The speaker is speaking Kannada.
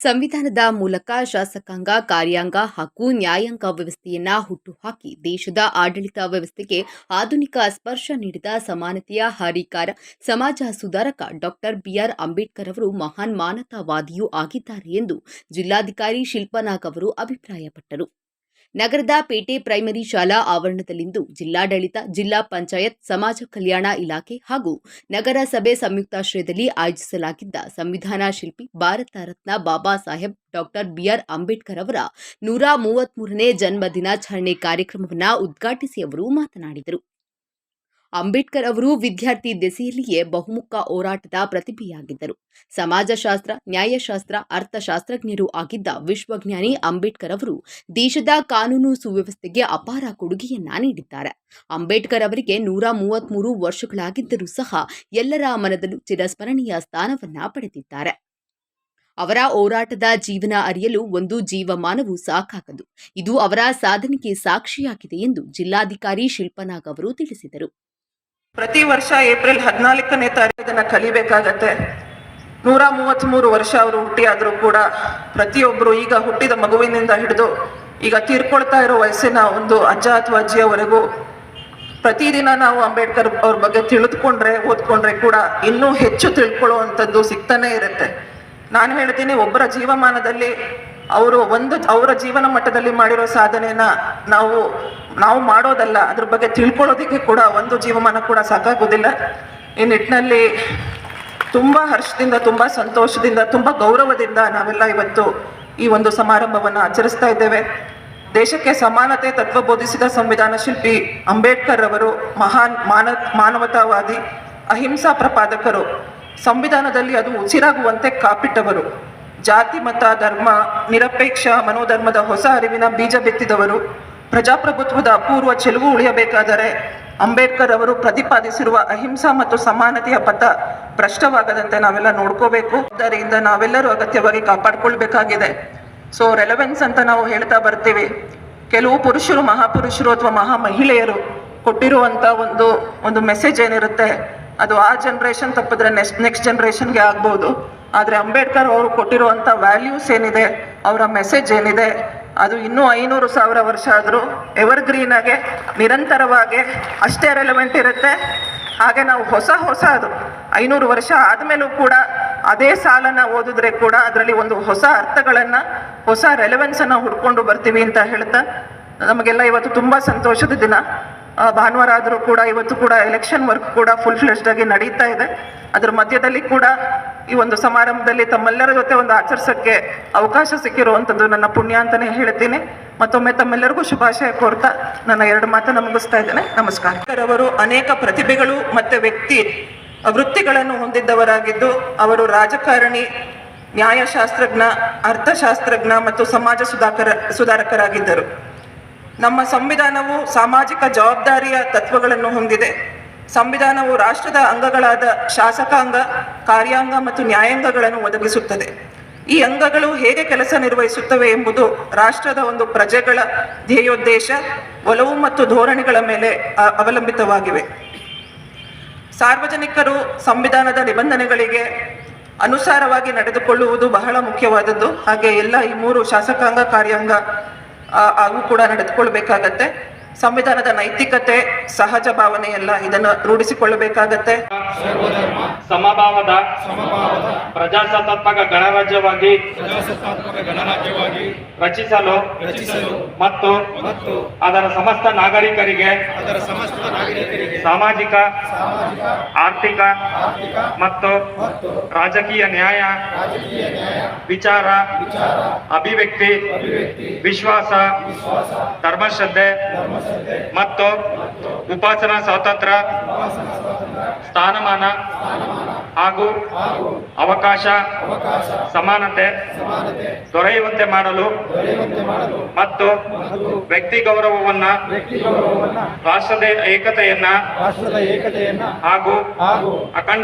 ಸಂವಿಧಾನದ ಮೂಲಕ ಶಾಸಕಾಂಗ, ಕಾರ್ಯಾಂಗ ಹಾಗೂ ನ್ಯಾಯಾಂಗ ವ್ಯವಸ್ಥೆಯನ್ನ ಹುಟ್ಟುಹಾಕಿ ದೇಶದ ಆಡಳಿತ ವ್ಯವಸ್ಥೆಗೆ ಆಧುನಿಕ ಸ್ಪರ್ಶ ನೀಡಿದ ಸಮಾನತೆಯ ಹರಿಕಾರ ಸಮಾಜ ಸುಧಾರಕ ಡಾಕ್ಟರ್ ಬಿಆರ್ ಅಂಬೇಡ್ಕರ್ ಅವರು ಮಹಾನ್ ಮಾನತಾವಾದಿಯೂ ಆಗಿದ್ದಾರೆ ಎಂದು ಜಿಲ್ಲಾಧಿಕಾರಿ ಶಿಲ್ಪನಾಗ್ ಅವರು ಅಭಿಪ್ರಾಯಪಟ್ಟರು. ನಗರದ ಪೇಟೆ ಪ್ರೈಮರಿ ಶಾಲಾ ಆವರಣದಲ್ಲಿಂದು ಜಿಲ್ಲಾಡಳಿತ, ಜಿಲ್ಲಾ ಪಂಚಾಯತ್, ಸಮಾಜ ಕಲ್ಯಾಣ ಇಲಾಖೆ ಹಾಗೂ ನಗರಸಭೆ ಸಂಯುಕ್ತಾಶ್ರಯದಲ್ಲಿ ಆಯೋಜಿಸಲಾಗಿದ್ದ ಸಂವಿಧಾನ ಶಿಲ್ಪಿ ಭಾರತ ರತ್ನ ಬಾಬಾ ಸಾಹೇಬ್, ಡಾಕ್ಟರ್ ಬಿಆರ್ ಅಂಬೇಡ್ಕರ್ ಅವರ ನೂರ ಮೂವತ್ಮೂರನೇ ಜನ್ಮ ದಿನಾಚರಣೆ ಕಾರ್ಯಕ್ರಮವನ್ನು ಉದ್ಘಾಟಿಸಿ ಅವರು ಮಾತನಾಡಿದರು. ಅಂಬೇಡ್ಕರ್ ಅವರು ವಿದ್ಯಾರ್ಥಿ ದೆಸೆಯಲ್ಲಿಯೇ ಬಹುಮುಖ ಹೋರಾಟದ ಪ್ರತಿಭೆಯಾಗಿದ್ದರು. ಸಮಾಜಶಾಸ್ತ್ರ, ನ್ಯಾಯಶಾಸ್ತ್ರ, ಅರ್ಥಶಾಸ್ತ್ರಜ್ಞರು ಆಗಿದ್ದ ವಿಶ್ವಜ್ಞಾನಿ ಅಂಬೇಡ್ಕರ್ ಅವರು ದೇಶದ ಕಾನೂನು ಸುವ್ಯವಸ್ಥೆಗೆ ಅಪಾರ ಕೊಡುಗೆಯನ್ನ ನೀಡಿದ್ದಾರೆ. ಅಂಬೇಡ್ಕರ್ ಅವರಿಗೆ ನೂರ ಮೂವತ್ಮೂರು ವರ್ಷಗಳಾಗಿದ್ದರೂ ಸಹ ಎಲ್ಲರ ಮನದಲ್ಲೂ ಚಿರಸ್ಮರಣೀಯ ಸ್ಥಾನವನ್ನ ಪಡೆದಿದ್ದಾರೆ. ಅವರ ಹೋರಾಟದ ಜೀವನ ಅರಿಯಲು ಒಂದು ಜೀವಮಾನವು ಸಾಕಾಗದು. ಇದು ಅವರ ಸಾಧನೆಗೆ ಸಾಕ್ಷಿಯಾಗಿದೆ ಎಂದು ಜಿಲ್ಲಾಧಿಕಾರಿ ಶಿಲ್ಪನಾಗ್ ಅವರು ತಿಳಿಸಿದರು. ಪ್ರತಿ ವರ್ಷ ಏಪ್ರಿಲ್ ಹದಿನಾಲ್ಕನೇ ತಾರೀಕು ಕಲಿಬೇಕಾಗತ್ತೆ. ನೂರ ಮೂವತ್ತ್ಮೂರು ವರ್ಷ ಅವರು ಹುಟ್ಟಿಯಾದರೂ ಕೂಡ ಪ್ರತಿಯೊಬ್ಬರು ಈಗ ಹುಟ್ಟಿದ ಮಗುವಿನಿಂದ ಹಿಡಿದು ಈಗ ತೀರ್ಕೊಳ್ತಾ ಇರೋ ವಯಸ್ಸಿನ ಒಂದು ಅಜ್ಜ ಅಥವಾ ಅಜ್ಜಿಯವರೆಗೂ ಪ್ರತಿದಿನ ನಾವು ಅಂಬೇಡ್ಕರ್ ಅವ್ರ ಬಗ್ಗೆ ತಿಳಿದುಕೊಂಡ್ರೆ, ಓದ್ಕೊಂಡ್ರೆ ಕೂಡ ಇನ್ನೂ ಹೆಚ್ಚು ತಿಳ್ಕೊಳ್ಳುವಂಥದ್ದು ಸಿಗ್ತಾನೆ ಇರುತ್ತೆ. ನಾನು ಹೇಳ್ತೀನಿ, ಒಬ್ಬರ ಜೀವಮಾನದಲ್ಲಿ ಅವರು ಒಂದು ಅವರ ಜೀವನ ಮಟ್ಟದಲ್ಲಿ ಮಾಡಿರೋ ಸಾಧನೆನ ನಾವು ನಾವು ಮಾಡೋದಲ್ಲ, ಅದ್ರ ಬಗ್ಗೆ ತಿಳ್ಕೊಳ್ಳೋದಕ್ಕೆ ಕೂಡ ಒಂದು ಜೀವಮಾನ ಕೂಡ ಸಾಕಾಗೋದಿಲ್ಲ. ಈ ನಿಟ್ಟಿನಲ್ಲಿ ತುಂಬ ಹರ್ಷದಿಂದ, ತುಂಬ ಸಂತೋಷದಿಂದ, ತುಂಬ ಗೌರವದಿಂದ ನಾವೆಲ್ಲ ಇವತ್ತು ಈ ಒಂದು ಸಮಾರಂಭವನ್ನು ಆಚರಿಸ್ತಾ ಇದ್ದೇವೆ. ದೇಶಕ್ಕೆ ಸಮಾನತೆ ತತ್ವ ಬೋಧಿಸಿದ ಸಂವಿಧಾನ ಶಿಲ್ಪಿ ಅಂಬೇಡ್ಕರ್ ಅವರು ಮಹಾನ್, ಮಾನ, ಮಾನವತಾವಾದಿ, ಅಹಿಂಸಾ ಪ್ರಪಾದಕರು. ಸಂವಿಧಾನದಲ್ಲಿ ಅದು ಉಸಿರಾಗುವಂತೆ ಕಾಪಿಟ್ಟವರು. ಜಾತಿ, ಮತ, ಧರ್ಮ, ನಿರಪೇಕ್ಷ, ಮನೋಧರ್ಮದ ಹೊಸ ಅರಿವಿನ ಬೀಜ ಬಿತ್ತಿದವರು. ಪ್ರಜಾಪ್ರಭುತ್ವದ ಅಪೂರ್ವ ಚೆಲುವು ಉಳಿಯಬೇಕಾದರೆ ಅಂಬೇಡ್ಕರ್ ಅವರು ಪ್ರತಿಪಾದಿಸಿರುವ ಅಹಿಂಸಾ ಮತ್ತು ಸಮಾನತೆಯ ಪಥ ಭ್ರಷ್ಟವಾಗದಂತೆ ನಾವೆಲ್ಲ ನೋಡ್ಕೋಬೇಕು. ಅದರಿಂದ ನಾವೆಲ್ಲರೂ ಅಗತ್ಯವಾಗಿ ಕಾಪಾಡಿಕೊಳ್ಬೇಕಾಗಿದೆ. ಸೊ ರೆಲೆವೆನ್ಸ್ ಅಂತ ನಾವು ಹೇಳ್ತಾ ಬರ್ತೀವಿ. ಕೆಲವು ಪುರುಷರು ಮಹಾಪುರುಷರು ಅಥವಾ ಮಹಾ ಮಹಿಳೆಯರು ಕೊಟ್ಟಿರುವಂತ ಒಂದು ಒಂದು ಮೆಸೇಜ್ ಏನಿರುತ್ತೆ? ಅದು ಆ ಜನ್ರೇಷನ್ ತಪ್ಪಿದ್ರೆ ನೆಕ್ಸ್ಟ್ ನೆಕ್ಸ್ಟ್ ಜನ್ರೇಷನ್ಗೆ ಆಗ್ಬೋದು. ಆದರೆ ಅಂಬೇಡ್ಕರ್ ಅವರು ಕೊಟ್ಟಿರುವಂಥ ವ್ಯಾಲ್ಯೂಸ್ ಏನಿದೆ, ಅವರ ಮೆಸೇಜ್ ಏನಿದೆ, ಅದು ಇನ್ನೂ ಐನೂರು ಸಾವಿರ ವರ್ಷ ಆದರೂ ಎವರ್ಗ್ರೀನಾಗೆ ನಿರಂತರವಾಗಿ ಅಷ್ಟೇ ರೆಲೆವೆಂಟ್ ಇರುತ್ತೆ. ಹಾಗೆ ನಾವು ಹೊಸ ಹೊಸ ಅದು, ಐನೂರು ವರ್ಷ ಆದಮೇಲೂ ಕೂಡ ಅದೇ ಸಾಲನ್ನು ಓದಿದ್ರೆ ಕೂಡ ಅದರಲ್ಲಿ ಒಂದು ಹೊಸ ಅರ್ಥಗಳನ್ನು, ಹೊಸ ರೆಲೆವೆನ್ಸನ್ನು ಹುಡ್ಕೊಂಡು ಬರ್ತೀವಿ ಅಂತ ಹೇಳ್ತಾ, ನಮಗೆಲ್ಲ ಇವತ್ತು ತುಂಬ ಸಂತೋಷದ ದಿನ. ಭಾನುವಾರ ಆದರೂ ಕೂಡ ಇವತ್ತು ಕೂಡ ಎಲೆಕ್ಷನ್ ವರ್ಕ್ ಕೂಡ ಫುಲ್ ಫ್ಲೆಸ್ಡ್ ಆಗಿ ನಡೀತಾ ಇದೆ. ಅದರ ಮಧ್ಯದಲ್ಲಿ ಕೂಡ ಈ ಒಂದು ಸಮಾರಂಭದಲ್ಲಿ ತಮ್ಮೆಲ್ಲರ ಜೊತೆ ಒಂದು ಆಚರಿಸೋಕ್ಕೆ ಅವಕಾಶ ಸಿಕ್ಕಿರುವಂಥದ್ದು ನನ್ನ ಪುಣ್ಯ ಅಂತಲೇ ಹೇಳ್ತೀನಿ. ಮತ್ತೊಮ್ಮೆ ತಮ್ಮೆಲ್ಲರಿಗೂ ಶುಭಾಶಯ ಕೋರ್ತಾ ನನ್ನ ಎರಡು ಮಾತನ್ನು ಮುಗಿಸ್ತಾ ಇದ್ದೇನೆ. ನಮಸ್ಕಾರ. ಅವರು ಅನೇಕ ಪ್ರತಿಭೆಗಳು ಮತ್ತು ವ್ಯಕ್ತಿ ವೃತ್ತಿಗಳನ್ನು ಹೊಂದಿದ್ದವರಾಗಿದ್ದು, ಅವರು ರಾಜಕಾರಣಿ, ನ್ಯಾಯಶಾಸ್ತ್ರಜ್ಞ, ಅರ್ಥಶಾಸ್ತ್ರಜ್ಞ ಮತ್ತು ಸಮಾಜ ಸುಧಾಕರ, ಸುಧಾರಕರಾಗಿದ್ದರು. ನಮ್ಮ ಸಂವಿಧಾನವು ಸಾಮಾಜಿಕ ಜವಾಬ್ದಾರಿಯ ತತ್ವಗಳನ್ನು ಹೊಂದಿದೆ. ಸಂವಿಧಾನವು ರಾಷ್ಟ್ರದ ಅಂಗಗಳಾದ ಶಾಸಕಾಂಗ, ಕಾರ್ಯಾಂಗ ಮತ್ತು ನ್ಯಾಯಾಂಗಗಳನ್ನು ಒದಗಿಸುತ್ತದೆ. ಈ ಅಂಗಗಳು ಹೇಗೆ ಕೆಲಸ ನಿರ್ವಹಿಸುತ್ತವೆ ಎಂಬುದು ರಾಷ್ಟ್ರದ ಒಂದು ಪ್ರಜೆಗಳ ಧ್ಯೇಯೋದ್ದೇಶ, ಒಲವು ಮತ್ತು ಧೋರಣೆಗಳ ಮೇಲೆ ಅವಲಂಬಿತವಾಗಿವೆ. ಸಾರ್ವಜನಿಕರು ಸಂವಿಧಾನದ ನಿಬಂಧನೆಗಳಿಗೆ ಅನುಸಾರವಾಗಿ ನಡೆದುಕೊಳ್ಳುವುದು ಬಹಳ ಮುಖ್ಯವಾದದ್ದು. ಹಾಗೆ ಎಲ್ಲ ಈ ಮೂರು ಶಾಸಕಾಂಗ, ಕಾರ್ಯಾಂಗ ಆ, ಅವು ಕೂಡ ನಡೆದುಕೊಳ್ಬೇಕಾಗತ್ತೆ. ಸಂವಿಧಾನದ ನೈತಿಕತೆ ಸಹಜ ಭಾವನೆ ಎಲ್ಲ ಇದನ್ನು ರೂಢಿಸಿಕೊಳ್ಳಬೇಕಾಗತ್ತೆ. ಸಮಭಾವದ ಪ್ರಜಾಸತ್ತಾತ್ಮಕ ಗಣರಾಜ್ಯವಾಗಿ ಪ್ರಜಾಸತ್ತಾತ್ಮಕ ಗಣರಾಜ್ಯವಾಗಿ ರಚಿಸಲು ರಚಿಸಲು ಮತ್ತು ಮತ್ತು ಅದರ ಸಮಸ್ತ ನಾಗರಿಕರಿಗೆ ಅದರ ಸಮಸ್ತ ನಾಗರಿಕರಿಗೆ ಸಾಮಾಜಿಕ ಸಾಮಾಜಿಕ ಆರ್ಥಿಕ ಆರ್ಥಿಕ ಮತ್ತು ಮತ್ತು ರಾಜಕೀಯ ನ್ಯಾಯ ರಾಜಕೀಯ ನ್ಯಾಯ ವಿಚಾರ ಅಭಿವ್ಯಕ್ತಿ ಅಭಿವ್ಯಕ್ತಿ ವಿಶ್ವಾಸ ಧರ್ಮಶ್ರದ್ಧೆ ಮತ್ತು ಉಪಾಸನಾ ಸ್ವಾತಂತ್ರ್ಯ, ಸ್ಥಾನಮಾನ ಹಾಗೂ ಅವಕಾಶ, ಸಮಾನತೆ ದೊರೆಯುವಂತೆ ಮಾಡಲು ಮತ್ತು ವ್ಯಕ್ತಿ ಗೌರವವನ್ನ ರಾಷ್ಟ್ರದ ಏಕತೆಯನ್ನ ಹಾಗೂ ಅಖಂಡ